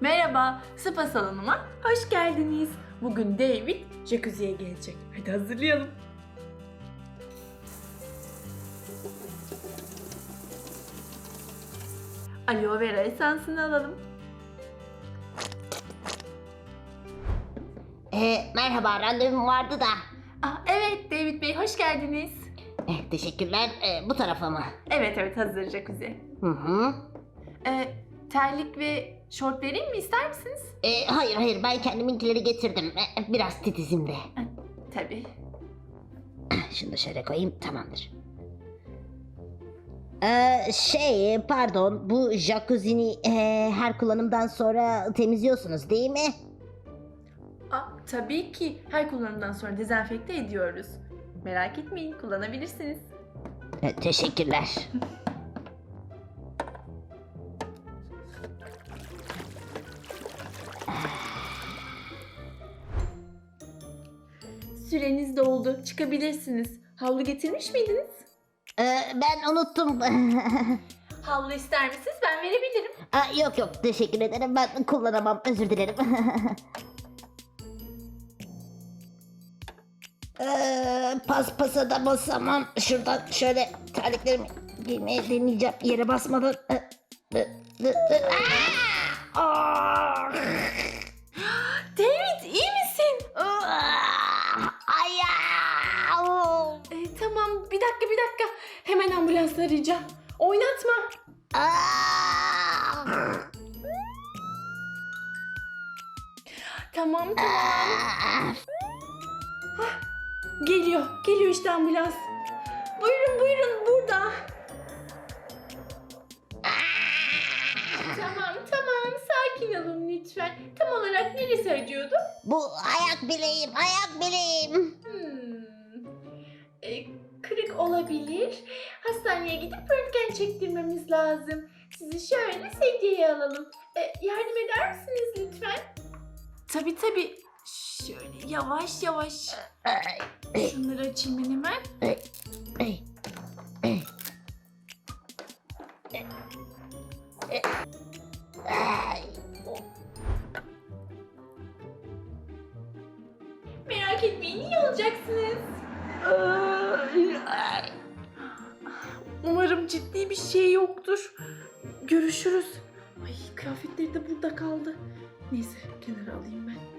Merhaba, spa salonuma hoş geldiniz. Bugün David jacuzziye gelecek. Hadi hazırlayalım. Aloe vera esansını alalım. Ee, merhaba, randevum vardı da. Ah, evet David Bey hoş geldiniz. Eh, teşekkürler. Ee, bu tarafa mı? Evet evet hazır jacuzzi. Hı hı. Ee, terlik ve şort vereyim mi ister misiniz? Ee, hayır hayır, ben kendiminkileri getirdim. Ee, biraz titizim de. Tabii. Şunu da şöyle koyayım, tamamdır. Ee, şey, pardon, bu jacuzzi'ni ee, her kullanımdan sonra temizliyorsunuz değil mi? Aa, tabii ki her kullanımdan sonra dezenfekte ediyoruz. Merak etmeyin kullanabilirsiniz. Ee, teşekkürler. Süreniz doldu. Çıkabilirsiniz. Havlu getirmiş miydiniz? Ee, ben unuttum. Havlu ister misiniz? Ben verebilirim. Aa, yok yok, teşekkür ederim. Ben kullanamam, özür dilerim. Ee, paspasa da basamam. Şuradan şöyle terliklerimi giymeye deneyeceğim. Yere basmadan. Ee, dı, dı. Aa! Aa! Tamam bir dakika bir dakika. Hemen ambulans arayacağım. Oynatma. Tamam tamam. Geliyor. Geliyor işte ambulans. Buyurun buyurun burada. Tamam tamam sakin olun lütfen. Tam olarak neresi acıyordu? Bu ayak bileğim, ayak bileğim. Hmm. Olabilir. Hastaneye gidip röntgen çektirmemiz lazım. Sizi şöyle sedyeye alalım. E, yardım eder misiniz lütfen? Tabii tabii. Şöyle yavaş yavaş. Şunları açayım ben hemen. Merak etmeyin iyi olacaksınız. Ay. Umarım ciddi bir şey yoktur. Görüşürüz. Ay kıyafetleri de burada kaldı. Neyse kenara alayım ben.